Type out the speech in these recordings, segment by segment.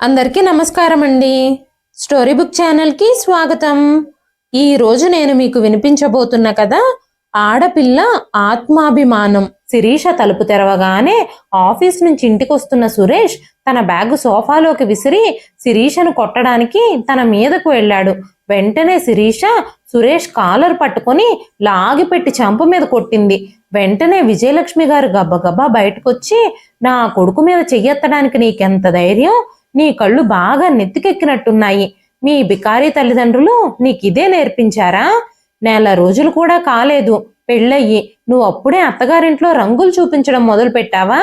అందరికీ నమస్కారం అండి స్టోరీ బుక్ ఛానల్కి స్వాగతం. ఈ రోజు నేను మీకు వినిపించబోతున్న కథ ఆడపిల్ల ఆత్మాభిమానం. శిరీష తలుపు తెరవగానే ఆఫీస్ నుంచి ఇంటికి వస్తున్న సురేష్ తన బ్యాగ్ సోఫాలోకి విసిరి శిరీషను కొట్టడానికి తన మీదకు వెళ్ళాడు. వెంటనే శిరీష సురేష్ కాలర్ పట్టుకొని లాగిపెట్టి చంప మీద కొట్టింది. వెంటనే విజయలక్ష్మి గారు గబగబా బయటకొచ్చి నా కొడుకు మీద చెయ్యెత్తడానికి నీకెంత ధైర్యం? నీ కళ్ళు బాగా నెత్తికెక్కినట్టున్నాయి. మీ బికారీ తల్లిదండ్రులు నీకిదే నేర్పించారా? నెల రోజులు కూడా కాలేదు. పెళ్ళయ్యి. నువ్వు అప్పుడే అత్తగారింట్లో రంగులు చూపించడం మొదలు పెట్టావా?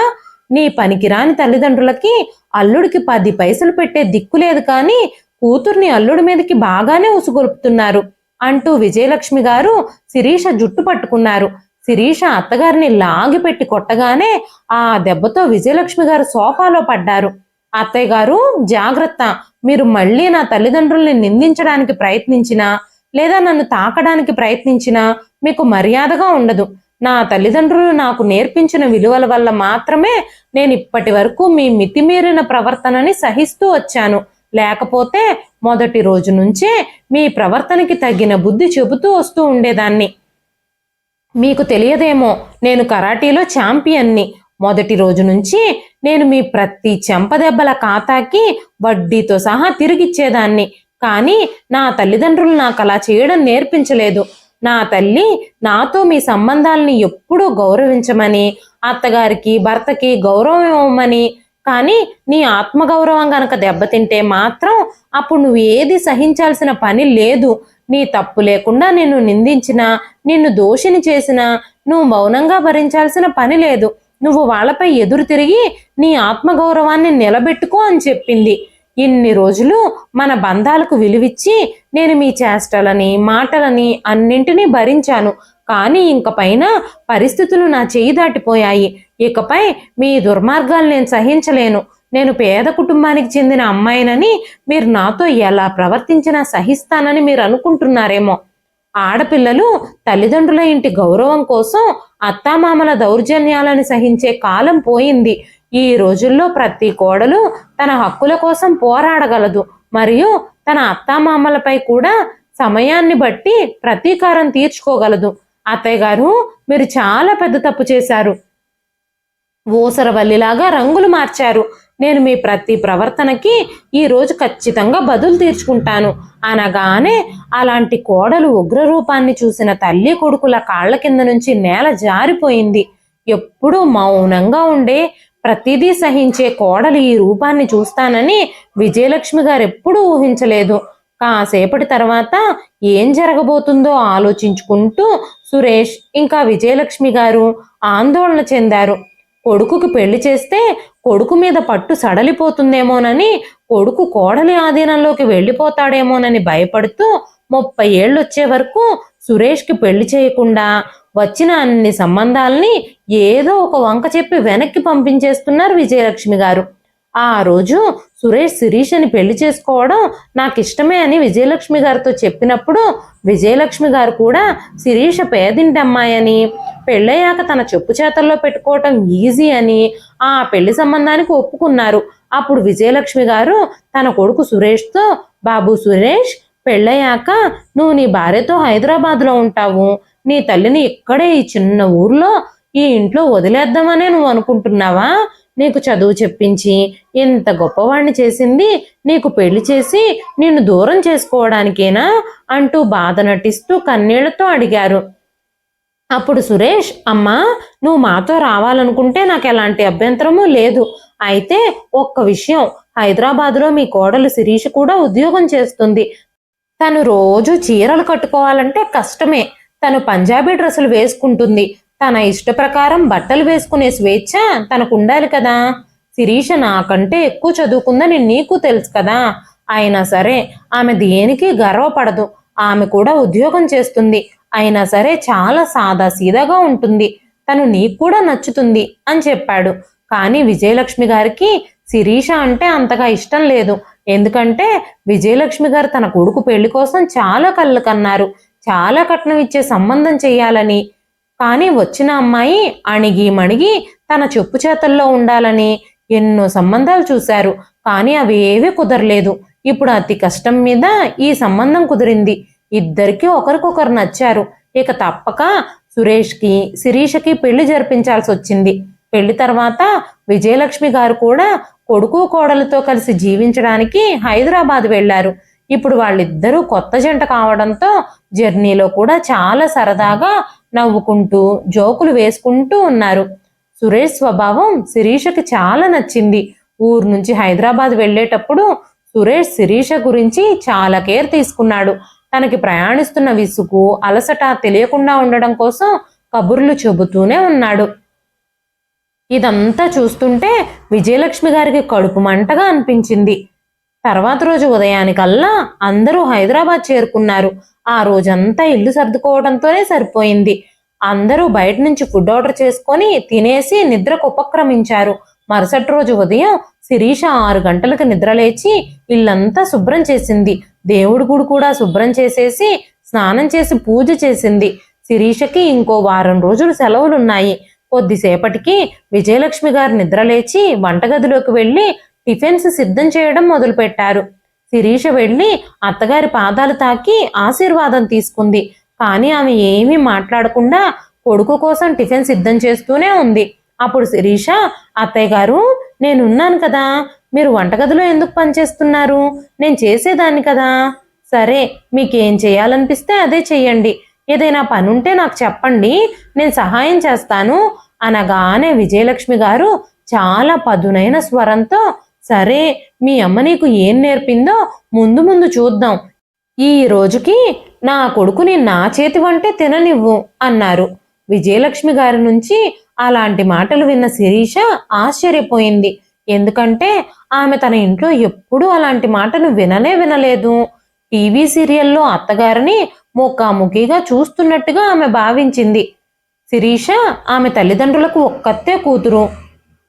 నీ పనికిరాని తల్లిదండ్రులకి అల్లుడికి పది పైసలు పెట్టే దిక్కు లేదు కానీ కూతుర్ని అల్లుడి మీదకి బాగానే ఉసుగొలుపుతున్నారు అంటూ విజయలక్ష్మి గారు శిరీష జుట్టు పట్టుకున్నారు. శిరీష అత్తగారిని లాగిపెట్టి కొట్టగానే ఆ దెబ్బతో విజయలక్ష్మి గారు సోఫాలో పడ్డారు. అత్తయ్య గారు జాగ్రత్త. మీరు మళ్ళీ నా తల్లిదండ్రుల్ని నిందించడానికి ప్రయత్నించినా లేదా నన్ను తాకడానికి ప్రయత్నించినా మీకు మర్యాదగా ఉండదు. నా తల్లిదండ్రులు నాకు నేర్పించిన విలువల వల్ల మాత్రమే నేను ఇప్పటి వరకు మీ మితిమీరిన ప్రవర్తనని సహిస్తూ వచ్చాను. లేకపోతే మొదటి రోజు నుంచే మీ ప్రవర్తనకి తగిన బుద్ధి చెబుతూ వస్తూ ఉండేదాన్ని. మీకు తెలియదేమో నేను కరాటీలో ఛాంపియన్ని. మొదటి రోజు నుంచి నేను మీ ప్రతి చెంపదెబ్బల ఖాతాకి వడ్డీతో సహా తిరిగిచ్చేదాన్ని. కానీ నా తల్లిదండ్రులు నాకు అలా చేయడం నేర్పించలేదు. నా తల్లి నాతో మీ సంబంధాలని ఎప్పుడూ గౌరవించమని అత్తగారికి భర్తకి గౌరవం ఇవ్వమని కానీ నీ ఆత్మగౌరవం గనక దెబ్బతింటే మాత్రం అప్పుడు నువ్వు ఏది సహించాల్సిన పని లేదు. నీ తప్పు లేకుండా నిన్ను నిందించినా నిన్ను దోషిని చేసినా నువ్వు మౌనంగా భరించాల్సిన పని లేదు. నువ్వు వాళ్ళపై ఎదురు తిరిగి నీ ఆత్మగౌరవాన్ని నిలబెట్టుకో అని చెప్పింది. ఇన్ని రోజులు మన బంధాలకు విలువిచ్చి నేను మీ చేష్టలని మాటలని అన్నింటినీ భరించాను. కానీ ఇంక పైన పరిస్థితులు నా చేయి దాటిపోయాయి. ఇకపై మీ దుర్మార్గాలు నేను సహించలేను. నేను పేద కుటుంబానికి చెందిన అమ్మాయినని మీరు నాతో ఎలా ప్రవర్తించినా సహిస్తానని మీరు అనుకుంటున్నారేమో. ఆడపిల్లలు తల్లిదండ్రుల ఇంటి గౌరవం కోసం అత్తామామల దౌర్జన్యాలను సహించే కాలం పోయింది. ఈ రోజుల్లో ప్రతి కోడలు తన హక్కుల కోసం పోరాడగలదు. మరియు తన అత్తామామలపై కూడా సమయాన్ని బట్టి ప్రతీకారం తీర్చుకోగలదు. అత్తయ్య గారు మీరు చాలా పెద్ద తప్పు చేశారు. ఊసరవల్లిలాగా రంగులు మార్చారు. నేను మీ ప్రతి ప్రవర్తనకి ఈరోజు ఖచ్చితంగా బదులు తీర్చుకుంటాను. అనగానే అలాంటి కోడలు ఉగ్ర రూపాన్ని చూసిన తల్లి కొడుకుల కాళ్ళ కింద నుంచి నేల జారిపోయింది. ఎప్పుడూ మౌనంగా ఉండే ప్రతిదీ సహించే కోడలు ఈ రూపాన్ని చూస్తానని విజయలక్ష్మి గారు ఎప్పుడూ ఊహించలేదు. కాసేపటి తర్వాత ఏం జరగబోతుందో ఆలోచించుకుంటూ సురేష్ ఇంకా విజయలక్ష్మి గారు ఆందోళన చెందారు. కొడుకుకి పెళ్ళి చేస్తే కొడుకు మీద పట్టు సడలిపోతుందేమోనని కొడుకు కోడలి ఆధీనంలోకి వెళ్ళిపోతాడేమోనని భయపడుతూ ముప్పై ఏళ్ళు వచ్చే వరకు సురేష్కి పెళ్ళి చేయకుండా వచ్చిన అన్ని సంబంధాలని ఏదో ఒక వంక చెప్పి వెనక్కి పంపించేస్తున్నారు విజయలక్ష్మి గారు. ఆ రోజు సురేష్ శిరీషని పెళ్ళి చేసుకోవడం నాకు ఇష్టమే అని విజయలక్ష్మి గారితో చెప్పినప్పుడు విజయలక్ష్మి గారు కూడా శిరీష పేదింటి అమ్మాయి అని పెళ్ళయ్యాక తన చెప్పు చేతల్లో పెట్టుకోవటం ఈజీ అని ఆ పెళ్ళి సంబంధానికి ఒప్పుకున్నారు. అప్పుడు విజయలక్ష్మి గారు తన కొడుకు సురేష్తో బాబు సురేష్ పెళ్ళయ్యాక నువ్వు నీ భార్యతో హైదరాబాద్లో ఉంటావు. నీ తల్లిని ఇక్కడే ఈ చిన్న ఊర్లో ఈ ఇంట్లో వదిలేద్దామనే నువ్వు అనుకుంటున్నావా? నీకు చదువు చెప్పించి ఇంత గొప్పవాణ్ణి చేసింది నీకు పెళ్ళి చేసి నిన్ను దూరం చేసుకోవడానికేనా అంటూ బాధ నటిస్తూ కన్నీళ్ళతో అడిగారు. అప్పుడు సురేష్ అమ్మా నువ్వు మాతో రావాలనుకుంటే నాకు ఎలాంటి అభ్యంతరము లేదు. అయితే ఒక్క విషయం హైదరాబాద్లో మీ కోడలు శిరీష్ కూడా ఉద్యోగం చేస్తుంది. తను రోజు చీరలు కట్టుకోవాలంటే కష్టమే. తను పంజాబీ డ్రెస్సులు వేసుకుంటుంది. తన ఇష్ట ప్రకారం బట్టలు వేసుకునే స్వేచ్ఛ తనకు ఉండాలి కదా. శిరీష నాకంటే ఎక్కువ చదువుకుందని నీకు తెలుసు కదా. అయినా సరే ఆమె దేనికి గర్వపడదు. ఆమె కూడా ఉద్యోగం చేస్తుంది. అయినా సరే చాలా సాదా సీదాగా ఉంటుంది. తను నీకు కూడా నచ్చుతుంది అని చెప్పాడు. కానీ విజయలక్ష్మి గారికి శిరీష అంటే అంతగా ఇష్టం లేదు. ఎందుకంటే విజయలక్ష్మి గారు తన కొడుకు పెళ్ళి కోసం చాలా కళ్ళు కన్నారు. చాలా కట్నం ఇచ్చే సంబంధం చేయాలని. కానీ వచ్చిన అమ్మాయి అణిగి మణిగి తన చెప్పు చేతల్లో ఉండాలని ఎన్నో సంబంధాలు చూశారు. కానీ అవి ఏవి కుదరలేదు. ఇప్పుడు అతి కష్టం మీద ఈ సంబంధం కుదిరింది. ఇద్దరికి ఒకరికొకరు నచ్చారు. ఇక తప్పక సురేష్కి శిరీషకి పెళ్ళి జరిపించాల్సి వచ్చింది. పెళ్ళి తర్వాత విజయలక్ష్మి గారు కూడా కొడుకు కోడలతో కలిసి జీవించడానికి హైదరాబాద్ వెళ్ళారు ఇప్పుడు వాళ్ళిద్దరూ కొత్త జంట కావడంతో జర్నీలో కూడా చాలా సరదాగా నవ్వుకుంటూ జోకులు వేసుకుంటూ ఉన్నారు. సురేష్ స్వభావం శిరీషకి చాలా నచ్చింది. ఊరు నుంచి హైదరాబాద్ వెళ్ళేటప్పుడు సురేష్ శిరీష గురించి చాలా కేర్ తీసుకున్నాడు. తనకి ప్రయాణిస్తున్న విసుగు అలసట తెలియకుండా ఉండడం కోసం కబుర్లు చెబుతూనే ఉన్నాడు. ఇదంతా చూస్తుంటే విజయలక్ష్మి గారికి కడుపు మంటగా అనిపించింది. తర్వాత రోజు ఉదయానికల్లా అందరూ హైదరాబాద్ చేరుకున్నారు. ఆ రోజంతా ఇల్లు సర్దుకోవడంతోనే సరిపోయింది. అందరూ బయట నుంచి ఫుడ్ ఆర్డర్ చేసుకొని తినేసి నిద్రకు ఉపక్రమించారు. మరుసటి రోజు ఉదయం శిరీష ఆరు గంటలకు నిద్రలేచి ఇల్లంతా శుభ్రం చేసింది. దేవుడి గుడి కూడా శుభ్రం చేసేసి స్నానం చేసి పూజ చేసింది. శిరీషకి ఇంకో వారం రోజులు సెలవులున్నాయి. కొద్దిసేపటికి విజయలక్ష్మి గారు నిద్రలేచి వంటగదిలోకి వెళ్ళి టిఫిన్స్ సిద్ధం చేయడం మొదలుపెట్టారు. శిరీష వెళ్ళి అత్తగారి పాదాలు తాకి ఆశీర్వాదం తీసుకుంది. కానీ ఆమె ఏమీ మాట్లాడకుండా కొడుకు కోసం టిఫిన్ సిద్ధం చేస్తూనే ఉంది. అప్పుడు శిరీష అత్తయ్య గారు నేనున్నాను కదా. మీరు వంటగదిలో ఎందుకు పనిచేస్తున్నారు? నేను చేసేదాన్ని కదా. సరే మీకేం చేయాలనిపిస్తే అదే చెయ్యండి. ఏదైనా పని ఉంటే నాకు చెప్పండి. నేను సహాయం చేస్తాను. అనగానే విజయలక్ష్మి గారు చాలా పదునైన స్వరంతో సరే మీ అమ్మ నీకు ఏం నేర్పిందో ముందు ముందు చూద్దాం. ఈ రోజుకి నా కొడుకుని నా చేతి వంటే తిననివ్వు అన్నారు. విజయలక్ష్మి గారి నుంచి అలాంటి మాటలు విన్న శిరీష ఆశ్చర్యపోయింది. ఎందుకంటే ఆమె తన ఇంట్లో ఎప్పుడూ అలాంటి మాటను విననే వినలేదు. టీవీ సీరియల్లో అత్తగారిని ముఖాముఖిగా చూస్తున్నట్టుగా ఆమె భావించింది. శిరీష ఆమె తల్లిదండ్రులకు ఒక్కతే కూతురు.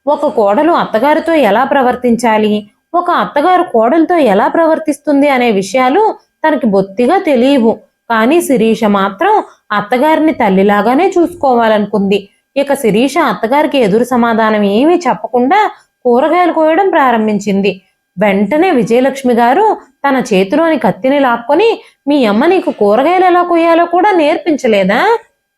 ఒక కోడలు అత్తగారితో ఎలా ప్రవర్తించాలి? ఒక అత్తగారు కోడలతో ఎలా ప్రవర్తిస్తుంది అనే విషయాలు తనకి బొత్తిగా తెలియవు. కానీ శిరీష మాత్రం అత్తగారిని తల్లిలాగానే చూసుకోవాలనుకుంది. ఇక శిరీష అత్తగారికి ఎదురు సమాధానం ఏమీ చెప్పకుండా కూరగాయలు కోయడం ప్రారంభించింది. వెంటనే విజయలక్ష్మి గారు తన చేతిలోని కత్తిని లాక్కొని మీ అమ్మ నీకు కూరగాయలు ఎలా కోయాలో కూడా నేర్పించలేదా?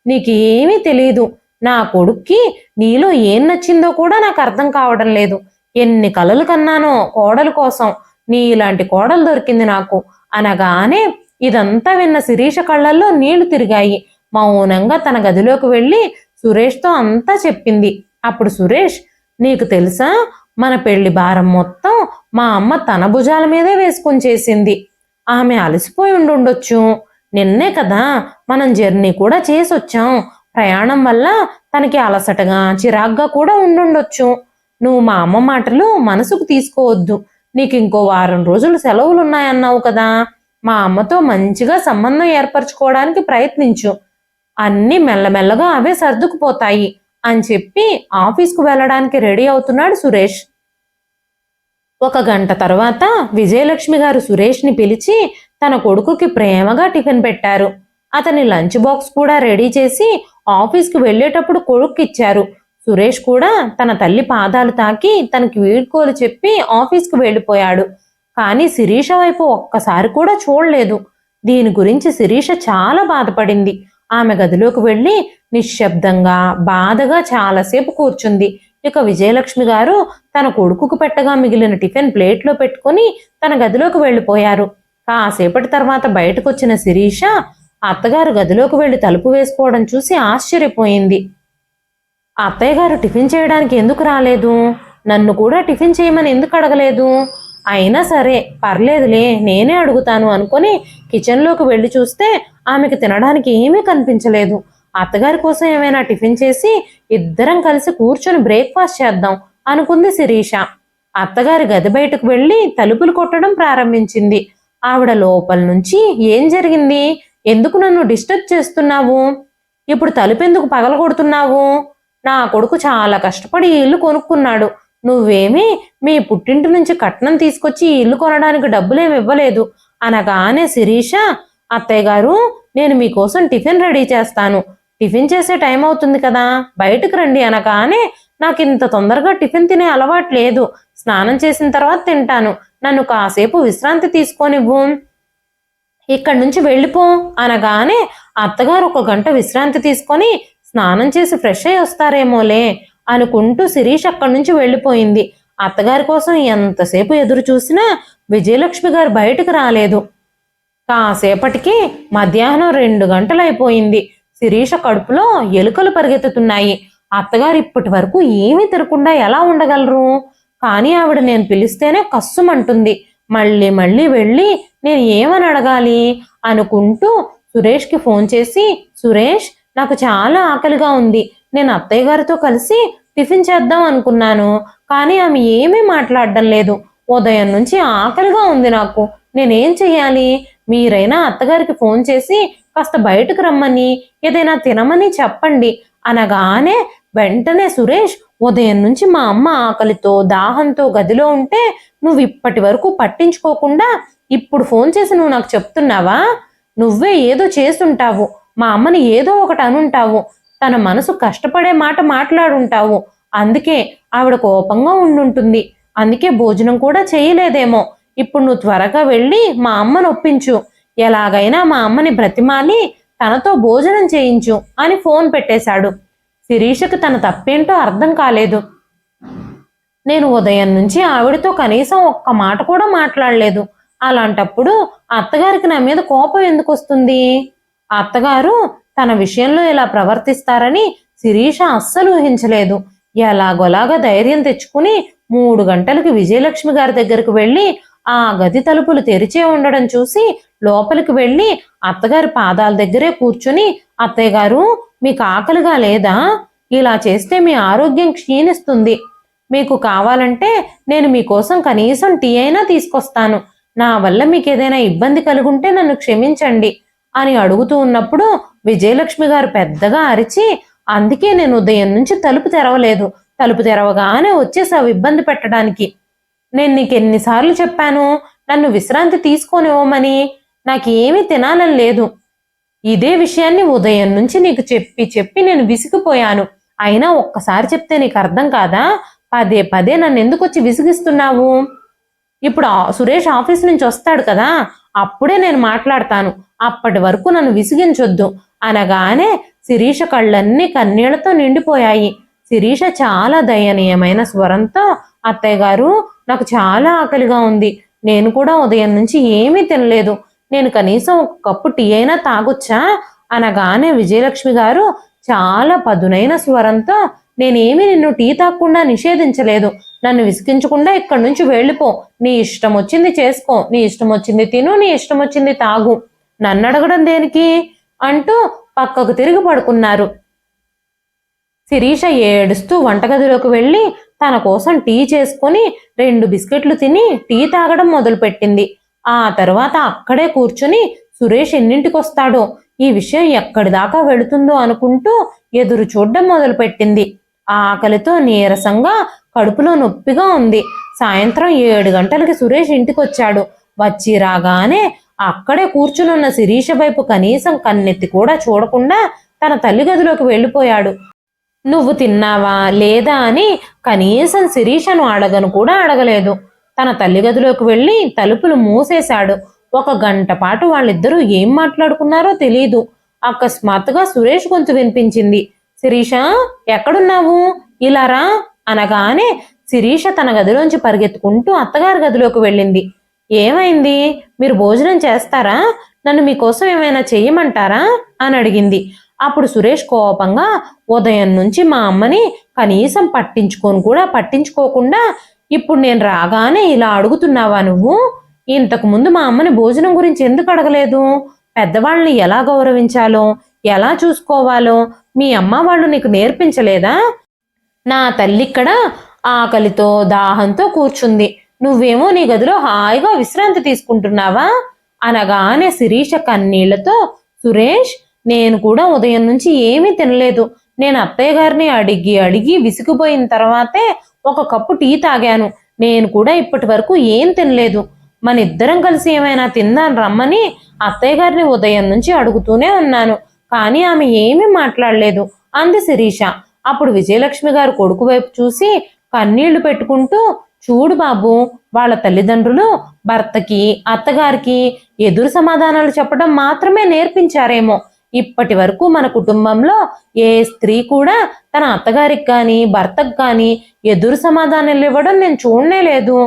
నీకు ఏమీ తెలియదు నా కొడుక్కి నీలో ఏం నచ్చిందో కూడా నాకు అర్థం కావడం లేదు. ఎన్ని కలలు కన్నానో కోడలు కోసం. నీ ఇలాంటి కోడలు దొరికింది నాకు. అనగానే ఇదంతా విన్న శిరీష కళ్ళల్లో నీళ్ళు తిరిగాయి. మౌనంగా తన గదిలోకి వెళ్ళి సురేష్తో అంతా చెప్పింది. అప్పుడు సురేష్ నీకు తెలుసా? మన పెళ్ళి భారం మొత్తం మా అమ్మ తన భుజాల మీదే వేసుకొని చేసింది. ఆమె అలసిపోయి ఉండుండొచ్చు. నిన్నే కదా మనం జర్నీ కూడా చేసి వచ్చాం ప్రయాణం వల్ల తనకి అలసటగా చిరాగ్గా కూడా ఉండుండొచ్చు. నువ్వు మా అమ్మ మాటలు మనసుకు తీసుకోవద్దు. నీకు ఇంకో వారం రోజులు సెలవులు ఉన్నాయన్నావు కదా. మా అమ్మతో మంచిగా సంబంధం ఏర్పరచుకోవడానికి ప్రయత్నించు. అన్నీ మెల్లమెల్లగా అవే సర్దుకుపోతాయి అని చెప్పి ఆఫీస్కు వెళ్ళడానికి రెడీ అవుతున్నాడు సురేష్. ఒక గంట తర్వాత విజయలక్ష్మి గారు సురేష్ని పిలిచి తన కొడుకుకి ప్రేమగా టిఫిన్ పెట్టారు. అతని లంచ్ బాక్స్ కూడా రెడీ చేసి ఆఫీస్కి వెళ్ళేటప్పుడు కొడుక్కి ఇచ్చారు సురేష్ కూడా తన తల్లి పాదాలు తాకి తనకి వీడ్కోలు చెప్పి ఆఫీస్కి వెళ్ళిపోయాడు. కానీ శిరీష వైపు ఒక్కసారి కూడా చూడలేదు. దీని గురించి శిరీష చాలా బాధపడింది. ఆమె గదిలోకి వెళ్ళి నిశ్శబ్దంగా బాధగా చాలాసేపు కూర్చుంది. ఇక విజయలక్ష్మి గారు తన కొడుకుకు పెట్టగా మిగిలిన టిఫిన్ ప్లేట్లో పెట్టుకొని తన గదిలోకి వెళ్ళిపోయారు. కాసేపటి తర్వాత బయటకు వచ్చిన శిరీష అత్తగారు గదిలోకి వెళ్ళి తలుపు వేసుకోవడం చూసి ఆశ్చర్యపోయింది. అత్తయ్య గారు టిఫిన్ చేయడానికి ఎందుకు రాలేదు? నన్ను కూడా టిఫిన్ చేయమని ఎందుకు అడగలేదు? అయినా సరే పర్లేదులే నేనే అడుగుతాను అనుకొని కిచెన్లోకి వెళ్ళి చూస్తే ఆమెకు తినడానికి ఏమీ కనిపించలేదు. అత్తగారి కోసం ఏమైనా టిఫిన్ చేసి ఇద్దరం కలిసి కూర్చొని బ్రేక్ఫాస్ట్ చేద్దాం అనుకుంది శిరీష. అత్తగారి గది బయటకు వెళ్ళి తలుపులు కొట్టడం ప్రారంభించింది. ఆవిడ లోపల నుంచి ఏం జరిగింది? ఎందుకు నన్ను డిస్టర్బ్ చేస్తున్నావు? ఇప్పుడు తలుపెందుకు పగలగొడుతున్నావు? నా కొడుకు చాలా కష్టపడి ఈ ఇల్లు కొనుక్కున్నాడు. నువ్వేమీ మీ పుట్టింటి నుంచి కట్నం తీసుకొచ్చి ఈ ఇల్లు కొనడానికి డబ్బులేమి ఇవ్వలేదు. అనగానే శిరీష అత్తయ్య గారు నేను మీకోసం టిఫిన్ రెడీ చేస్తాను. టిఫిన్ చేసే టైం అవుతుంది కదా. బయటకు రండి అనగానే నాకు ఇంత తొందరగా టిఫిన్ తినే అలవాటు లేదు. స్నానం చేసిన తర్వాత తింటాను. నన్ను కాసేపు విశ్రాంతి తీసుకోనివ్వు. ఇక్కడి నుంచి వెళ్ళిపో అనగానే అత్తగారు ఒక గంట విశ్రాంతి తీసుకొని స్నానం చేసి ఫ్రెష్ అయి వస్తారేమోలే అనుకుంటూ శిరీష్ అక్కడి నుంచి వెళ్ళిపోయింది. అత్తగారి కోసం ఎంతసేపు ఎదురు చూసినా విజయలక్ష్మి గారు బయటకు రాలేదు. కాసేపటికి మధ్యాహ్నం రెండు గంటలైపోయింది. శిరీష కడుపులో ఎలుకలు పరిగెత్తుతున్నాయి. అత్తగారు ఇప్పటి వరకు ఏమీ తిరగకుండా ఎలా ఉండగలరు? కానీ ఆవిడ నేను పిలిస్తేనే కస్సుమంటుంది. మళ్ళీ మళ్ళీ వెళ్ళి నేను ఏమని అడగాలి? అనుకుంటూ సురేష్కి ఫోన్ చేసి సురేష్ నాకు చాలా ఆకలిగా ఉంది. నేను అత్తయ్య గారితో కలిసి టిఫిన్ చేద్దాం అనుకున్నాను కానీ ఆమె ఏమీ మాట్లాడడం లేదు. ఉదయం నుంచి ఆకలిగా ఉంది నాకు. నేనేం చెయ్యాలి? మీరైనా అత్తగారికి ఫోన్ చేసి కాస్త బయటకు రమ్మని ఏదైనా తినమని చెప్పండి. అనగానే వెంటనే సురేష్ ఉదయం నుంచి మా అమ్మ ఆకలితో దాహంతో గదిలో ఉంటే నువ్వు ఇప్పటి వరకు పట్టించుకోకుండా ఇప్పుడు ఫోన్ చేసి నువ్వు నాకు చెప్తున్నావా? నువ్వే ఏదో చేసుంటావు మా అమ్మని ఏదో ఒకటి అనుంటావు. తన మనసు కష్టపడే మాట మాట్లాడుంటావు. అందుకే ఆవిడ కోపంగా ఉండుంటుంది. అందుకే భోజనం కూడా చేయలేదేమో. ఇప్పుడు నువ్వు త్వరగా వెళ్ళి మా అమ్మను ఒప్పించు. ఎలాగైనా మా అమ్మని బ్రతిమాలి తనతో భోజనం చేయించు అని ఫోన్ పెట్టేశాడు. శిరీషకు తన తప్పేంటో అర్థం కాలేదు. నేను ఉదయం నుంచి ఆవిడతో కనీసం ఒక్క మాట కూడా మాట్లాడలేదు. అలాంటప్పుడు అత్తగారికి నా మీద కోపం ఎందుకు వస్తుంది? అత్తగారు తన విషయంలో ఇలా ప్రవర్తిస్తారని శిరీష అస్సలు ఊహించలేదు. ఎలాగోలాగా ధైర్యం తెచ్చుకుని మూడు గంటలకు విజయలక్ష్మి గారి దగ్గరకు వెళ్ళి ఆ గది తలుపులు తెరిచే ఉండడం చూసి లోపలికి వెళ్ళి అత్తగారి పాదాల దగ్గరే కూర్చుని అత్తయ్య గారు మీకు ఆకలిగా లేదా? ఇలా చేస్తే మీ ఆరోగ్యం క్షీణిస్తుంది. మీకు కావాలంటే నేను మీకోసం కనీసం టీ అయినా తీసుకొస్తాను. నా వల్ల మీకు ఏదైనా ఇబ్బంది కలుగుంటే నన్ను క్షమించండి అని అడుగుతూ ఉన్నప్పుడు విజయలక్ష్మి గారు పెద్దగా అరిచి అందుకే నేను ఉదయం నుంచి తలుపు తెరవలేదు. తలుపు తెరవగానే వచ్చేసావు ఇబ్బంది పెట్టడానికి. నేను నీకు ఎన్నిసార్లు చెప్పాను నన్ను విశ్రాంతి తీసుకొనివ్వమని నాకేమీ తినాలని లేదు. ఇదే విషయాన్ని ఉదయం నుంచి నీకు చెప్పి చెప్పి నేను విసిగిపోయాను. అయినా ఒక్కసారి చెప్తే నీకు అర్థం కాదా? పదే పదే నన్ను ఎందుకు వచ్చి విసిగిస్తున్నావు? ఇప్పుడు ఆ- సురేష్ ఆఫీస్ నుంచి వస్తాడు కదా అప్పుడే నేను మాట్లాడతాను. అప్పటి వరకు నన్ను విసిగించొద్దు. అనగానే శిరీష కళ్ళన్నీ కన్నీళ్ళతో నిండిపోయాయి. శిరీష చాలా దయనీయమైన స్వరంతో అత్తయ్య గారు నాకు చాలా ఆకలిగా ఉంది. నేను కూడా ఉదయం నుంచి ఏమీ తినలేదు. నేను కనీసం ఒక కప్పు టీ అయినా తాగొచ్చా? అనగానే విజయలక్ష్మి గారు చాలా పదునైన స్వరంతో నేనేమి నిన్ను టీ తాగకుండా నిషేధించలేదు. నన్ను విసిగించకుండా ఇక్కడి నుంచి వెళ్ళిపో. నీ ఇష్టం వచ్చింది చేసుకో. నీ ఇష్టం వచ్చింది తిను. నీ ఇష్టం వచ్చింది తాగు. నన్ను అడగడం దేనికి? అంటూ పక్కకు తిరిగి పడుకున్నారు. శిరీష ఏడుస్తూ వంటగదిలోకి వెళ్ళి తన కోసం టీ చేసుకొని రెండు బిస్కెట్లు తిని టీ తాగడం మొదలుపెట్టింది. ఆ తర్వాత అక్కడే కూర్చుని సురేష్ ఎన్నింటికి వస్తాడో ఈ విషయం ఎక్కడి దాకా వెళుతుందో అనుకుంటూ ఎదురు చూడడం మొదలుపెట్టింది. ఆకలితో నీరసంగా కడుపులో నొప్పిగా ఉంది. సాయంత్రం ఏడు గంటలకి సురేష్ ఇంటికి వచ్చాడు వచ్చి రాగానే అక్కడే కూర్చునున్న శిరీష వైపు కనీసం కన్నెత్తి కూడా చూడకుండా తన తల్లి గదిలోకి వెళ్ళిపోయాడు. నువ్వు తిన్నావా? లేదా? అని కనీసం శిరీషను అడగను కూడా అడగలేదు. తన తల్లి గదిలోకి వెళ్ళి తలుపులు మూసేశాడు. ఒక గంట పాటు వాళ్ళిద్దరూ ఏం మాట్లాడుకున్నారో తెలియదు అకస్మాత్తుగా సురేష్ గొంతు వినిపించింది. శిరీష ఎక్కడున్నావు? ఇలా రా. అనగానే శిరీష తన గదిలోంచి పరిగెత్తుకుంటూ అత్తగారి గదిలోకి వెళ్ళింది. ఏమైంది? మీరు భోజనం చేస్తారా? నన్ను మీకోసం ఏమైనా చెయ్యమంటారా అని అడిగింది. అప్పుడు సురేష్ కోపంగా ఉదయం నుంచి మా అమ్మని కనీసం పట్టించుకొని కూడా పట్టించుకోకుండా ఇప్పుడు నేను రాగానే ఇలా అడుగుతున్నావా నువ్వు? ఇంతకు ముందు మా అమ్మని భోజనం గురించి ఎందుకు అడగలేదు? పెద్దవాళ్ళని ఎలా గౌరవించాలో? ఎలా చూసుకోవాలో? మీ అమ్మ వాళ్ళు నీకు నేర్పించలేదా? నా తల్లి ఇక్కడ ఆకలితో దాహంతో కూర్చుంది. నువ్వేమో నీ గదిలో హాయిగా విశ్రాంతి తీసుకుంటున్నావా? అనగానే శిరీష కన్నీళ్ళతో సురేష్ నేను కూడా ఉదయం నుంచి ఏమీ తినలేదు. నేను అత్తయ్య గారిని అడిగి అడిగి విసిగిపోయిన తర్వాతే ఒక కప్పు టీ తాగాను. నేను కూడా ఇప్పటి వరకు ఏం తినలేదు. మన ఇద్దరం కలిసి ఏమైనా తిందాను రమ్మని అత్తయ్య గారిని ఉదయం నుంచి అడుగుతూనే ఉన్నాను. కానీ ఆమె ఏమీ మాట్లాడలేదు. అంది శిరీష. అప్పుడు విజయలక్ష్మి గారు కొడుకు వైపు చూసి కన్నీళ్ళు పెట్టుకుంటూ చూడు బాబు వాళ్ళ తల్లిదండ్రులు భర్తకి అత్తగారికి ఎదురు సమాధానాలు చెప్పడం మాత్రమే నేర్పించారేమో. ఇప్పటి వరకు మన కుటుంబంలో ఏ స్త్రీ కూడా తన అత్తగారికి కానీ భర్తకు కానీ ఎదురు సమాధానాలు ఇవ్వడం నేను చూడనే లేదు.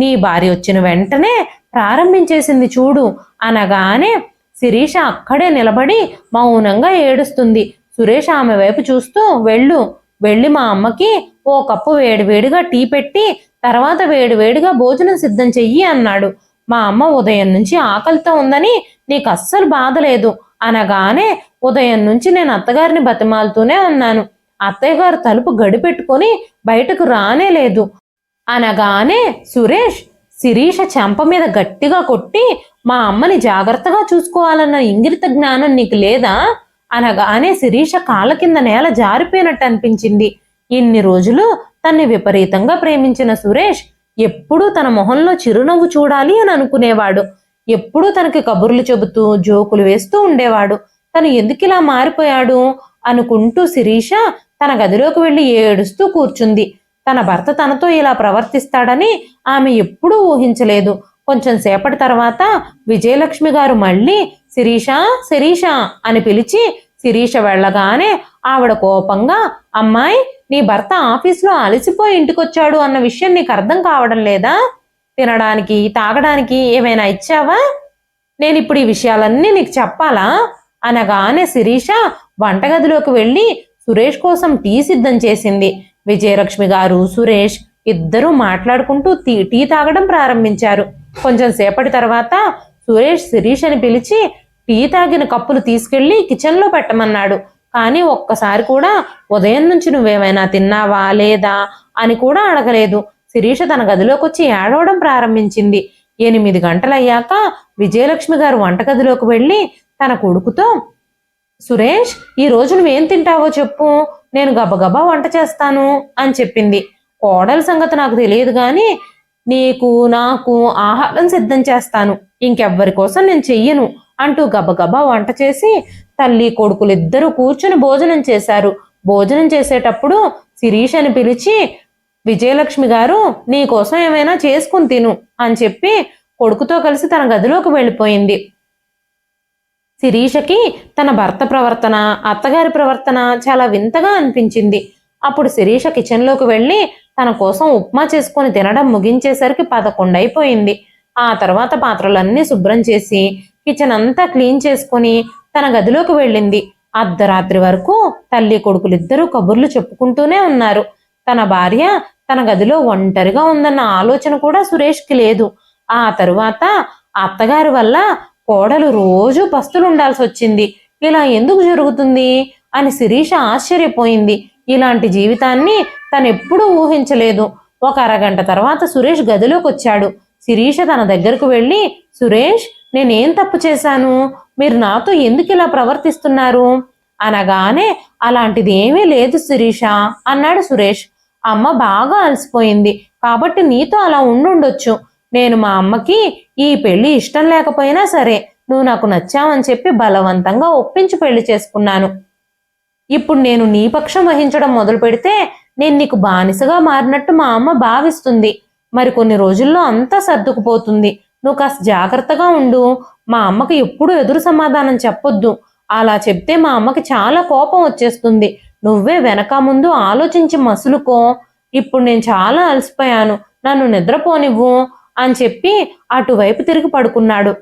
నీ భార్య వచ్చిన వెంటనే ప్రారంభించేసింది చూడు అనగానే శిరీష అక్కడే నిలబడి మౌనంగా ఏడుస్తుంది. సురేష్ ఆమె వైపు చూస్తూ వెళ్ళు వెళ్ళి మా అమ్మకి ఓ కప్పు వేడివేడిగా టీ పెట్టి తర్వాత వేడివేడిగా భోజనం సిద్ధం చెయ్యి అన్నాడు. మా అమ్మ ఉదయం నుంచి ఆకలితో ఉందని నీకు అస్సలు బాధ లేదు అనగానే ఉదయం నుంచి నేను అత్తగారిని బతిమాలుతూనే ఉన్నాను. అత్తయ్య గారు తలుపు గడిపెట్టుకొని బయటకు రానే లేదు. అనగానే సురేష్ శిరీష చెంప మీద గట్టిగా కొట్టి మా అమ్మని జాగ్రత్తగా చూసుకోవాలన్న ఇంగిత జ్ఞానం నీకు లేదా? అనగానే శిరీష కాళ్ళ కింద నేల జారిపోయినట్టు అనిపించింది. ఇన్ని రోజులు తన్ని విపరీతంగా ప్రేమించిన సురేష్ ఎప్పుడూ తన మొహంలో చిరునవ్వు చూడాలి అని అనుకునేవాడు. ఎప్పుడూ తనకి కబుర్లు చెబుతూ జోకులు వేస్తూ ఉండేవాడు. తను ఎందుకు ఇలా మారిపోయాడు? అనుకుంటూ శిరీష తన గదిలోకి వెళ్ళి ఏడుస్తూ కూర్చుంది. తన భర్త తనతో ఇలా ప్రవర్తిస్తాడని ఆమె ఎప్పుడూ ఊహించలేదు. కొంచెం సేపటి తర్వాత విజయలక్ష్మి గారు మళ్ళీ శిరీష శిరీష అని పిలిచి శిరీష వెళ్ళగానే ఆవిడ కోపంగా అమ్మాయి నీ భర్త ఆఫీస్లో అలసిపోయి ఇంటికొచ్చాడు అన్న విషయం నీకు అర్థం కావడం లేదా? తినడానికి తాగడానికి ఏమైనా ఇచ్చావా? నేను ఇప్పుడు ఈ విషయాలన్నీ నీకు చెప్పాలా? అనగానే శిరీష వంటగదిలోకి వెళ్ళి సురేష్ కోసం టీ సిద్ధం చేసింది. విజయలక్ష్మి గారు సురేష్ ఇద్దరూ మాట్లాడుకుంటూ టీ టీ తాగడం ప్రారంభించారు. కొంచెం సేపటి తర్వాత సురేష్ శిరీష్ అని పిలిచి టీ తాగిన కప్పులు తీసుకెళ్ళి కిచెన్లో పెట్టమన్నాడు. కానీ ఒక్కసారి కూడా ఉదయం నుంచి నువ్వేమైనా తిన్నావా లేదా అని కూడా అడగలేదు. శిరీష తన గదిలోకి వచ్చి ఏడవడం ప్రారంభించింది. ఎనిమిది గంటలయ్యాక విజయలక్ష్మి గారు వంటగదిలోకి వెళ్ళి తన కొడుకుతో సురేష్ ఈ రోజు నువ్వేం తింటావో చెప్పు. నేను గబగబా వంట చేస్తాను అని చెప్పింది. కోడల సంగతి నాకు తెలియదు కానీ నీకు నాకు ఆహారం సిద్ధం చేస్తాను. ఇంకెవ్వరి కోసం నేను చెయ్యను. అంటూ గబగబా వంట చేసి తల్లి కొడుకులు ఇద్దరు కూర్చుని భోజనం చేశారు. భోజనం చేసేటప్పుడు శిరీష్ అని పిలిచి విజయలక్ష్మి గారు నీ కోసం ఏమైనా చేసుకుని తిను అని చెప్పి కొడుకుతో కలిసి తన గదిలోకి వెళ్ళిపోయింది. శిరీషకి తన భర్త ప్రవర్తన అత్తగారి ప్రవర్తన చాలా వింతగా అనిపించింది. అప్పుడు శిరీష కిచెన్లోకి వెళ్ళి తన కోసం ఉప్మా చేసుకొని తినడం ముగించేసరికి పదకొండు అయిపోయింది ఆ తర్వాత పాత్రలన్నీ శుభ్రం చేసి కిచెన్ అంతా క్లీన్ చేసుకొని తన గదిలోకి వెళ్ళింది. అర్ధరాత్రి వరకు తల్లి కొడుకులిద్దరూ కబుర్లు చెప్పుకుంటూనే ఉన్నారు. తన భార్య తన గదిలో ఒంటరిగా ఉందన్న ఆలోచన కూడా సురేష్కి లేదు. ఆ తరువాత అత్తగారి వల్ల కోడలు రోజు పస్తులు ఉండాల్సి వచ్చింది. ఇలా ఎందుకు జరుగుతుంది? అని శిరీష ఆశ్చర్యపోయింది. ఇలాంటి జీవితాన్ని తనెప్పుడూ ఊహించలేదు. ఒక అరగంట తర్వాత సురేష్ గదిలోకి వచ్చాడు శిరీష తన దగ్గరకు వెళ్ళి సురేష్ నేనేం తప్పు చేశాను? మీరు నాతో ఎందుకు ఇలా ప్రవర్తిస్తున్నారు? అనగానే అలాంటిది ఏమీ లేదు శిరీష అన్నాడు సురేష్. అమ్మ బాగా అలసిపోయింది. కాబట్టి నీతో అలా ఉండుండొచ్చు. నేను మా అమ్మకి ఈ పెళ్ళి ఇష్టం లేకపోయినా సరే నువ్వు నాకు నచ్చావని చెప్పి బలవంతంగా ఒప్పించి పెళ్ళి చేసుకున్నాను. ఇప్పుడు నేను నీ పక్షం వహించడం మొదలు పెడితే నేను నీకు బానిసగా మారినట్టు మా అమ్మ భావిస్తుంది. మరి కొన్ని రోజుల్లో అంతా సర్దుకుపోతుంది. నువ్వు కాస్త జాగ్రత్తగా ఉండు. మా అమ్మకి ఎప్పుడు ఎదురు సమాధానం చెప్పొద్దు. అలా చెప్తే మా అమ్మకి చాలా కోపం వచ్చేస్తుంది. నువ్వే వెనక ముందు ఆలోచించి మసులుకో. ఇప్పుడు నేను చాలా అలసిపోయాను. నన్ను నిద్రపోనివ్వు అని చెప్పి అటువైపు తిరిగి పడుకున్నాడు.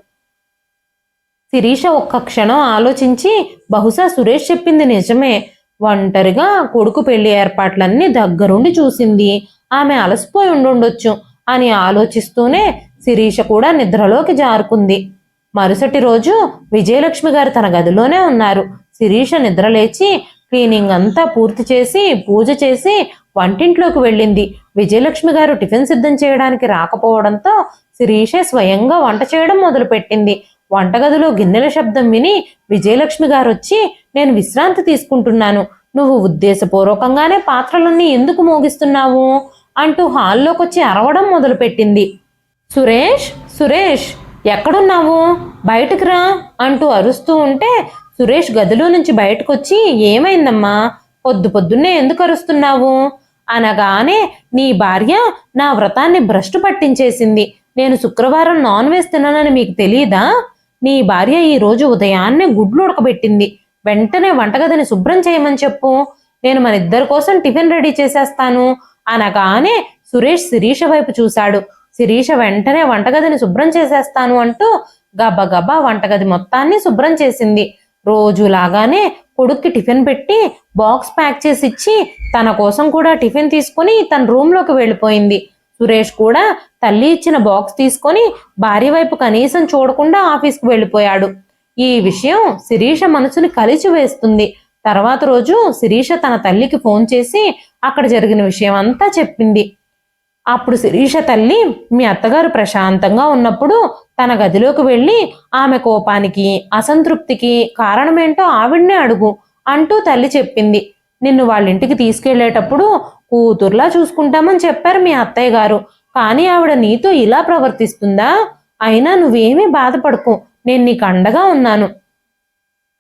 శిరీష ఒక్క క్షణం ఆలోచించి బహుశా సురేష్ చెప్పింది నిజమే. ఒంటరిగా కొడుకు పెళ్ళి ఏర్పాట్లన్నీ దగ్గరుండి చూసింది. ఆమె అలసిపోయి ఉండుండొచ్చు అని ఆలోచిస్తూనే శిరీష కూడా నిద్రలోకి జారుకుంది. మరుసటి రోజు విజయలక్ష్మి గారు తన గదిలోనే ఉన్నారు. శిరీష నిద్రలేచి క్లీనింగ్ అంతా పూర్తి చేసి పూజ చేసి వంటింట్లోకి వెళ్ళింది. విజయలక్ష్మి గారు టిఫిన్ సిద్ధం చేయడానికి రాకపోవడంతో శిరీషే స్వయంగా వంట చేయడం మొదలుపెట్టింది. వంటగదిలో గిన్నెల శబ్దం విని విజయలక్ష్మి గారు వచ్చి నేను విశ్రాంతి తీసుకుంటున్నాను. నువ్వు ఉద్దేశపూర్వకంగానే పాత్రలన్నీ ఎందుకు మోగిస్తున్నావు? అంటూ హాల్లోకి వచ్చి అరవడం మొదలుపెట్టింది. సురేష్ సురేష్ ఎక్కడున్నావు? బయటకు రా అంటూ అరుస్తూ ఉంటే సురేష్ గదిలో నుంచి బయటకు వచ్చి ఏమైందమ్మా? పొద్దు పొద్దున్నే ఎందుకు అరుస్తున్నావు? అనగానే నీ భార్య నా వ్రతాన్ని భ్రష్టు పట్టించేసింది. నేను శుక్రవారం నాన్ వెజ్ తిననని మీకు తెలియదా నీ భార్య ఈ రోజు ఉదయాన్నే గుడ్లు ఉడకబెట్టింది. వెంటనే వంటగదిని శుభ్రం చేయమని చెప్పు. నేను మన ఇద్దరి కోసం టిఫిన్ రెడీ చేసేస్తాను. అనగానే సురేష్ శిరీష వైపు చూశాడు. శిరీష వెంటనే వంటగదిని శుభ్రం చేసేస్తాను అంటూ గబగబా వంటగది మొత్తాన్ని శుభ్రం చేసింది. రోజులాగానే కొడుక్కి టిఫిన్ పెట్టి బాక్స్ ప్యాక్ చేసి ఇచ్చి తన కోసం కూడా టిఫిన్ తీసుకుని తన రూమ్లోకి వెళ్ళిపోయింది. సురేష్ కూడా తల్లి ఇచ్చిన బాక్స్ తీసుకొని భార్య వైపు కనీసం చూడకుండా ఆఫీస్కి వెళ్ళిపోయాడు. ఈ విషయం శిరీష మనసుని కలిచి వేస్తుంది. తర్వాత రోజు శిరీష తన తల్లికి ఫోన్ చేసి అక్కడ జరిగిన విషయం అంతా చెప్పింది. అప్పుడు శిరీష తల్లి మీ అత్తగారు ప్రశాంతంగా ఉన్నప్పుడు తన గదిలోకి వెళ్ళి ఆమె కోపానికి అసంతృప్తికి కారణమేంటో ఆవిడ్నే అడుగు అంటూ తల్లి చెప్పింది. నిన్ను వాళ్ళ ఇంటికి తీసుకెళ్ళేటప్పుడు కూతుర్లా చూసుకుంటామని చెప్పారు మీ అత్తయ్య గారు. కానీ ఆవిడ నీతో ఇలా ప్రవర్తిస్తుందా? అయినా నువ్వేమీ బాధపడకు. నేను నీకు అండగా ఉన్నాను.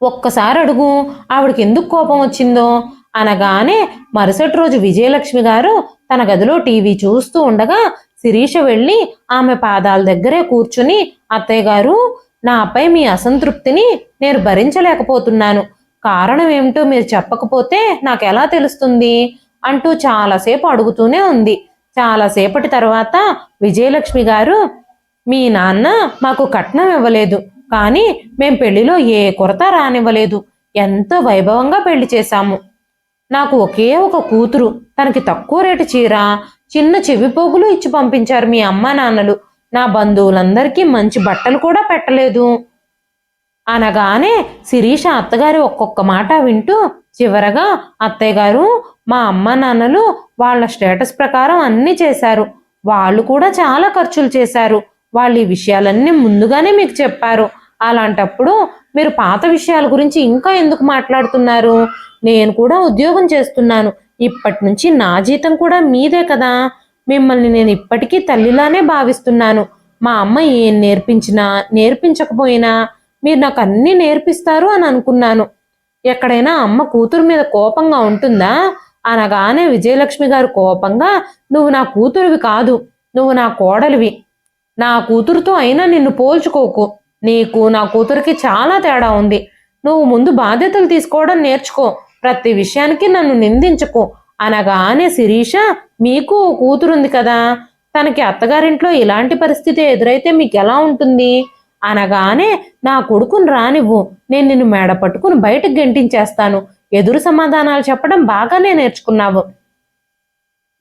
ఒక్కసారి అడుగు ఆవిడకి ఎందుకు కోపం వచ్చిందో? అనగానే మరుసటి రోజు విజయలక్ష్మి గారు తన గదిలో టీవీ చూస్తూ ఉండగా శిరీష వెళ్ళి ఆమె పాదాల దగ్గరే కూర్చుని అత్తయ్య గారు నాపై మీ అసంతృప్తిని నేను భరించలేకపోతున్నాను. కారణం ఏమిటో మీరు చెప్పకపోతే నాకు ఎలా తెలుస్తుంది? అంటూ చాలాసేపు అడుగుతూనే ఉంది. చాలాసేపటి తర్వాత విజయలక్ష్మి గారు మీ నాన్న మాకు కట్నం ఇవ్వలేదు కానీ మేం పెళ్ళిలో ఏ కొరత రానివ్వలేదు. ఎంతో వైభవంగా పెళ్ళి చేశాము. నాకు ఒకే ఒక కూతురు. తనకి తక్కువ రేటు చీర చిన్న చెవి పోగులు ఇచ్చి పంపించారు మీ అమ్మ నాన్నలు. నా బంధువులందరికీ మంచి బట్టలు కూడా పెట్టలేదు. అనగానే శిరీష అత్తగారి ఒక్కొక్క మాట వింటూ చివరగా అత్తయ్య గారు మా అమ్మ నాన్నలు వాళ్ళ స్టేటస్ ప్రకారం అన్నీ చేశారు. వాళ్ళు కూడా చాలా ఖర్చులు చేశారు. వాళ్ళు ఈ విషయాలన్నీ ముందుగానే మీకు చెప్పారు. అలాంటప్పుడు మీరు పాత విషయాల గురించి ఇంకా ఎందుకు మాట్లాడుతున్నారు? నేను కూడా ఉద్యోగం చేస్తున్నాను. ఇప్పటి నుంచి నా జీతం కూడా మీదే కదా. మిమ్మల్ని నేను ఇప్పటికీ తల్లిలానే భావిస్తున్నాను. మా అమ్మ ఏం నేర్పించినా నేర్పించకపోయినా మీరు నాకు అన్నీ నేర్పిస్తారు అని అనుకున్నాను. ఎక్కడైనా అమ్మ కూతురు మీద కోపంగా ఉంటుందా? అనగానే విజయలక్ష్మి గారు కోపంగా నువ్వు నా కూతురువి కాదు. నువ్వు నా కోడలివి. నా కూతురుతో అయినా నిన్ను పోల్చుకోకు. నీకు నా కూతురికి చాలా తేడా ఉంది. నువ్వు ముందు బాధ్యతలు తీసుకోవడం నేర్చుకో. ప్రతి విషయానికి నన్ను నిందించుకో. అనగానే శిరీష మీకు కూతురుంది కదా. తనకి అత్తగారింట్లో ఇలాంటి పరిస్థితి ఎదురైతే మీకు ఎలా ఉంటుంది? అనగానే నా కొడుకుని రానివ్వు. నేను నిన్ను మేడ పట్టుకుని బయటకు గెంటించేస్తాను. ఎదురు సమాధానాలు చెప్పడం బాగానే నేర్చుకున్నావు.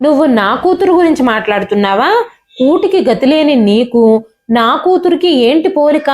నువ్వు నా కూతురు గురించి మాట్లాడుతున్నావా? కూటికి గతిలేని నీకు. నా కూతురికి ఏంటి పోలిక?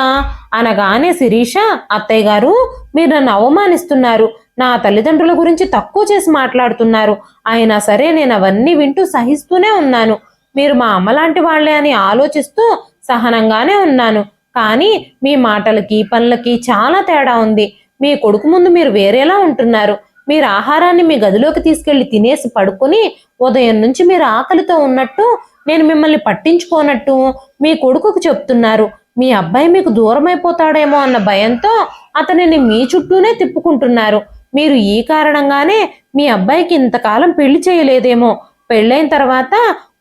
అనగానే శిరీష అత్తయ్య గారు మీరు నన్ను అవమానిస్తున్నారు. నా తల్లిదండ్రుల గురించి తక్కువ చేసి మాట్లాడుతున్నారు. అయినా సరే నేను అవన్నీ వింటూ సహిస్తూనే ఉన్నాను. మీరు మా అమ్మలాంటి వాళ్ళే వాళ్ళే అని ఆలోచిస్తూ సహనంగానే ఉన్నాను. కానీ మీ మాటలకి పనులకి చాలా తేడా ఉంది. మీ కొడుకు ముందు మీరు వేరేలా ఉంటున్నారు. మీరు ఆహారాన్ని మీ గదిలోకి తీసుకెళ్ళి తినేసి పడుకొని ఉదయం నుంచి మీరు ఆకలితో ఉన్నట్టు నేను మిమ్మల్ని పట్టించుకోనట్టు మీ కొడుకుకు చెప్తున్నారు. మీ అబ్బాయి మీకు దూరమైపోతాడేమో అన్న భయంతో అతనిని మీ చుట్టూనే తిప్పుకుంటున్నారు. మీరు ఈ కారణంగానే మీ అబ్బాయికి ఇంతకాలం పెళ్ళి చేయలేదేమో. పెళ్ళైన తర్వాత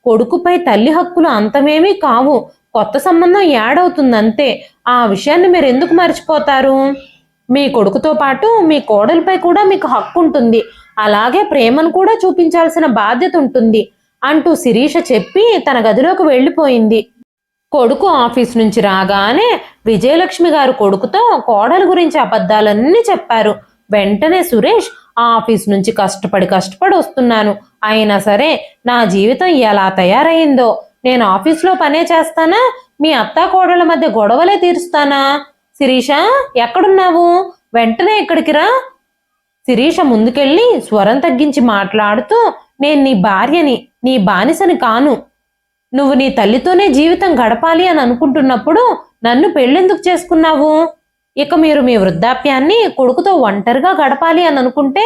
కొడుకుపై తల్లి హక్కులు అంతమేమీ కావు. కొత్త సంబంధం యాడ్ అవుతుంది అంతే ఆ విషయాన్ని మీరు ఎందుకు మర్చిపోతారు? మీ కొడుకుతో పాటు మీ కోడలిపై కూడా మీకు హక్కు ఉంటుంది. అలాగే ప్రేమను కూడా చూపించాల్సిన బాధ్యత ఉంటుంది. అంటూ శిరీష చెప్పి తన గదిలోకి వెళ్ళిపోయింది. కొడుకు ఆఫీస్ నుంచి రాగానే విజయలక్ష్మి గారు కొడుకుతో కోడలు గురించి అబద్ధాలన్నీ చెప్పారు. వెంటనే సురేష్ ఆఫీస్ నుంచి కష్టపడి కష్టపడి వస్తున్నాను. అయినా సరే నా జీవితం ఎలా తయారైందో? నేను ఆఫీస్లో పనే చేస్తానా? మీ అత్త కోడళ్ళ మధ్య గొడవలే తీరుస్తానా? శిరీష ఎక్కడున్నావు? వెంటనే ఇక్కడికి రా. శిరీష ముందుకెళ్ళి స్వరం తగ్గించి మాట్లాడుతూ నేను నీ భార్యని నీ బానిసని కాను. నువ్వు నీ తల్లితోనే జీవితం గడపాలి అని అనుకుంటున్నప్పుడు నన్ను పెళ్ళెందుకు చేసుకున్నావు? ఇక మీరు మీ వృద్ధాప్యాన్ని కొడుకుతో ఒంటరిగా గడపాలి అని అనుకుంటే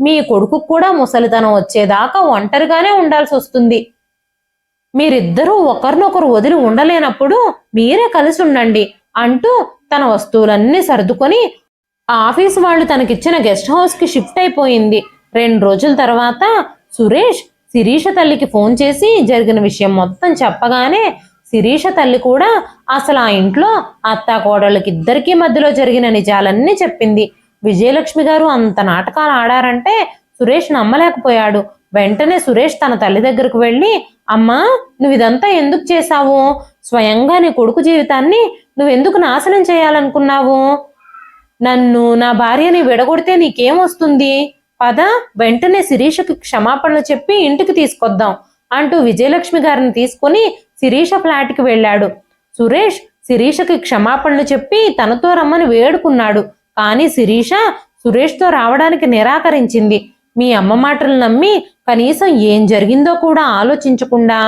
మీ కొడుకు కూడా ముసలితనం వచ్చేదాకా ఒంటరిగానే ఉండాల్సి వస్తుంది. మీరిద్దరూ ఒకరినొకరు వదిలి ఉండలేనప్పుడు మీరే కలిసి ఉండండి అంటూ తన వస్తువులన్నీ సర్దుకొని ఆఫీస్ వాళ్ళు తనకిచ్చిన గెస్ట్ హౌస్కి షిఫ్ట్ అయిపోయింది. రెండు రోజుల తర్వాత సురేష్ శిరీష తల్లికి ఫోన్ చేసి జరిగిన విషయం మొత్తం చెప్పగానే శిరీష తల్లి కూడా అసలు ఆ ఇంట్లో అత్తా కోడళ్ళకి ఇద్దరికీ మధ్యలో జరిగిన నిజాలన్నీ చెప్పింది. విజయలక్ష్మి గారు అంత నాటకాలు ఆడారంటే సురేష్ నమ్మలేకపోయాడు. వెంటనే సురేష్ తన తల్లి దగ్గరకు వెళ్ళి అమ్మా నువ్వు ఇదంతా ఎందుకు చేశావు? స్వయంగా నీ కొడుకు జీవితాన్ని నువ్వెందుకు నాశనం చేయాలనుకున్నావు? నన్ను నా భార్యని విడగొడితే నీకేం వస్తుంది? పద వెంటనే శిరీషకి క్షమాపణలు చెప్పి ఇంటికి తీసుకొద్దాం అంటూ విజయలక్ష్మి గారిని తీసుకుని శిరీష ఫ్లాట్కి వెళ్ళాడు. సురేష్ శిరీషకి క్షమాపణలు చెప్పి తనతో రమ్మని వేడుకున్నాడు. కానీ శిరీష సురేష్తో రావడానికి నిరాకరించింది. మీ అమ్మ మాటలు నమ్మి కనీసం ఏం జరిగిందో కూడా ఆలోచించకుండా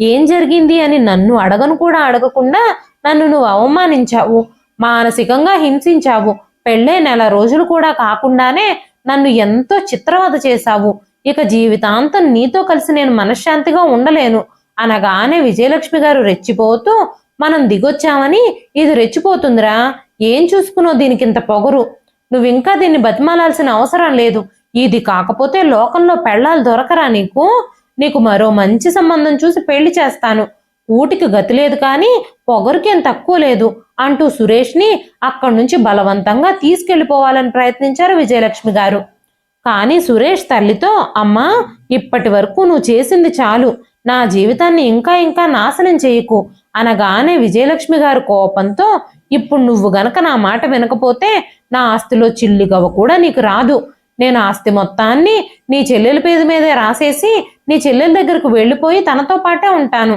ఏం జరిగింది అని నన్ను అడగను కూడా అడగకుండా నన్ను నువ్వు అవమానించావు మానసికంగా హింసించావు. పెళ్ళే నెల రోజులు కూడా కాకుండానే నన్ను ఎంతో చిత్రవద చేశావు. ఇక జీవితాంతం నీతో కలిసి నేను మనశ్శాంతిగా ఉండలేను. అనగానే విజయలక్ష్మి గారు రెచ్చిపోతూ మనం దిగొచ్చామని ఇది రెచ్చిపోతుందిరా. ఏం చూసుకున్నావు దీనికి ఇంత పొగరు? నువ్వింకా దీన్ని బతిమాలాల్సిన అవసరం లేదు. ఇది కాకపోతే లోకంలో పెళ్ళాలు దొరకరా నీకు? నీకు మరో మంచి సంబంధం చూసి పెళ్ళి చేస్తాను. ఊటికి గతి లేదు కానీ పొగరుకేం తక్కువ లేదు అంటూ సురేష్ని అక్కడి నుంచి బలవంతంగా తీసుకెళ్ళిపోవాలని ప్రయత్నించారు విజయలక్ష్మి గారు. కానీ సురేష్ తల్లితో అమ్మా ఇప్పటి వరకు నువ్వు చేసింది చాలు. నా జీవితాన్ని ఇంకా ఇంకా నాశనం చేయకు అనగానే విజయలక్ష్మి గారు కోపంతో ఇప్పుడు నువ్వు గనక నా మాట వినకపోతే నా ఆస్తిలో చిల్లిగవ కూడా నీకు రాదు. నేను ఆస్తి మొత్తాన్ని నీ చెల్లెల పేరు మీదే రాసేసి నీ చెల్లెల దగ్గరకు వెళ్ళిపోయి తనతో పాటే ఉంటాను.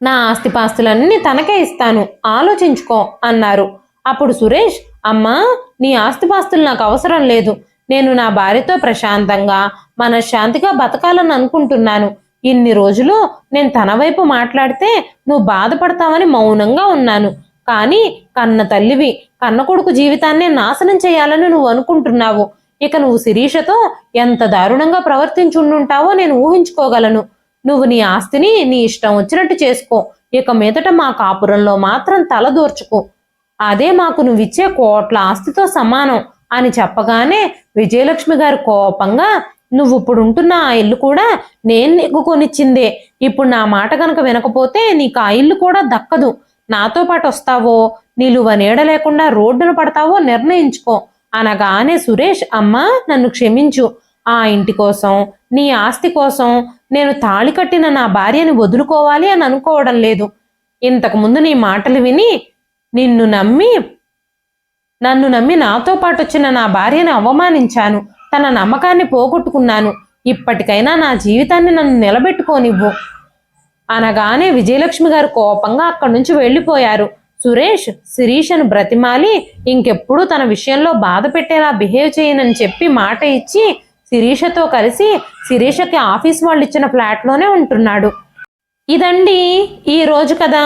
నా ఆస్తిపాస్తులన్నీ తనకే ఇస్తాను ఆలోచించుకో అన్నారు. అప్పుడు సురేష్ అమ్మా నీ ఆస్తిపాస్తులు నాకు అవసరం లేదు. నేను నా భార్యతో ప్రశాంతంగా మనశ్శాంతిగా బతకాలని అనుకుంటున్నాను. ఇన్ని రోజులు నేను తన వైపు మాట్లాడితే నువ్వు బాధపడతావని మౌనంగా ఉన్నాను. కానీ కన్న తల్లివి కన్న కొడుకు జీవితాన్నే నాశనం చేయాలని నువ్వు అనుకుంటున్నావు. ఇక నువ్వు శిరీషతో ఎంత దారుణంగా ప్రవర్తించుండుంటావో నేను ఊహించుకోగలను. నువ్వు నీ ఆస్తిని నీ ఇష్టం వచ్చినట్టు చేసుకో. ఇక మీదట మా కాపురంలో మాత్రం తలదూర్చుకో అదే మాకు నువ్విచ్చే కోట్ల ఆస్తితో సమానం అని చెప్పగానే విజయలక్ష్మి గారు కోపంగా నువ్వు ఇప్పుడు ఉంటున్న ఆ ఇల్లు కూడా నేను నీకు కొనిచ్చిందే. ఇప్పుడు నా మాట కనుక వినకపోతే నీకు ఆ ఇల్లు కూడా దక్కదు. నాతో పాటు వస్తావో? నిలువ నీడ లేకుండా రోడ్డున పడతావో నిర్ణయించుకో. అనగానే సురేష్ అమ్మ నన్ను క్షమించు. ఆ ఇంటి కోసం నీ ఆస్తి కోసం నేను తాళి కట్టిన నా భార్యని వదులుకోవాలి అని అనుకోవడం లేదు. ఇంతకుముందు నీ మాటలు విని నిన్ను నమ్మి నన్ను నమ్మి నాతో పాటు వచ్చిన నా భార్యని అవమానించాను. తన నమ్మకాన్ని పోగొట్టుకున్నాను. ఇప్పటికైనా నా జీవితాన్ని నన్ను నిలబెట్టుకోనివ్వు. అనగానే విజయలక్ష్మి గారు కోపంగా అక్కడి నుంచి వెళ్ళిపోయారు. సురేష్ శిరీషను బ్రతిమాలి ఇంకెప్పుడు తన విషయంలో బాధ పెట్టేలా బిహేవ్ చేయనని చెప్పి మాట ఇచ్చి శిరీషతో కలిసి శిరీషకి ఆఫీస్ వాళ్ళు ఇచ్చిన ఫ్లాట్లోనే ఉంటున్నాడు. ఇదండి ఈ రోజు కదా